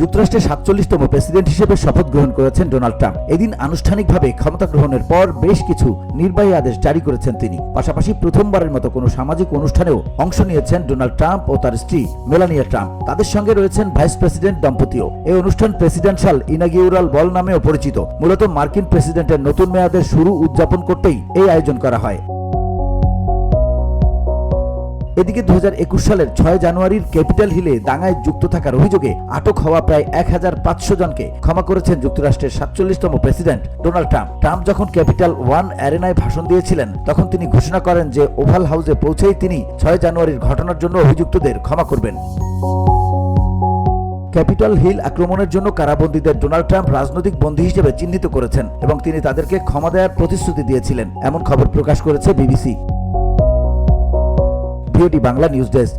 যুক্তরাষ্ট্রের সাতচল্লিশতম প্রেসিডেন্ট হিসেবে শপথ গ্রহণ করেছেন ডোনাল্ড ট্রাম্প। এদিন আনুষ্ঠানিকভাবে ক্ষমতা গ্রহণের পর বেশ কিছু নির্বাহী আদেশ জারি করেছেন তিনি। পাশাপাশি প্রথমবারের মতো কোনো সামাজিক অনুষ্ঠানেও অংশ নিয়েছেন ডোনাল্ড ট্রাম্প ও তার স্ত্রী মেলানিয়া ট্রাম্প। তাদের সঙ্গে রয়েছেন ভাইস প্রেসিডেন্ট দম্পতিও। এই অনুষ্ঠান প্রেসিডেন্সিয়াল ইনাগিউরাল বল নামেও পরিচিত। মূলত মার্কিন প্রেসিডেন্টের নতুন মেয়াদের শুরু উদযাপন করতেই এই আয়োজন করা হয়। এদিকে দু হাজার একুশ সালের ছয় জানুয়ারির ক্যাপিটাল হিলে দাঙ্গায় যুক্ত থাকার অভিযোগে আটক হওয়া প্রায় এক হাজার পাঁচশো জনকে ক্ষমা করেছেন যুক্তরাষ্ট্রের সাতচল্লিশতম প্রেসিডেন্ট ডোনাল্ড ট্রাম্প। ট্রাম্প যখন ক্যাপিটাল ওয়ান অ্যারেনায় ভাষণ দিয়েছিলেন, তখন তিনি ঘোষণা করেন যে ওভাল হাউসে পৌঁছেই তিনি ছয় জানুয়ারির ঘটনার জন্য অভিযুক্তদের ক্ষমা করবেন। ক্যাপিটাল হিল আক্রমণের জন্য কারাবন্দীদের ডোনাল্ড ট্রাম্প রাজনৈতিক বন্দী হিসেবে চিহ্নিত করেছেন এবং তিনি তাদেরকে ক্ষমা দেওয়ার প্রতিশ্রুতি দিয়েছিলেন, এমন খবর প্রকাশ করেছে BBC. VOT Bangla news desk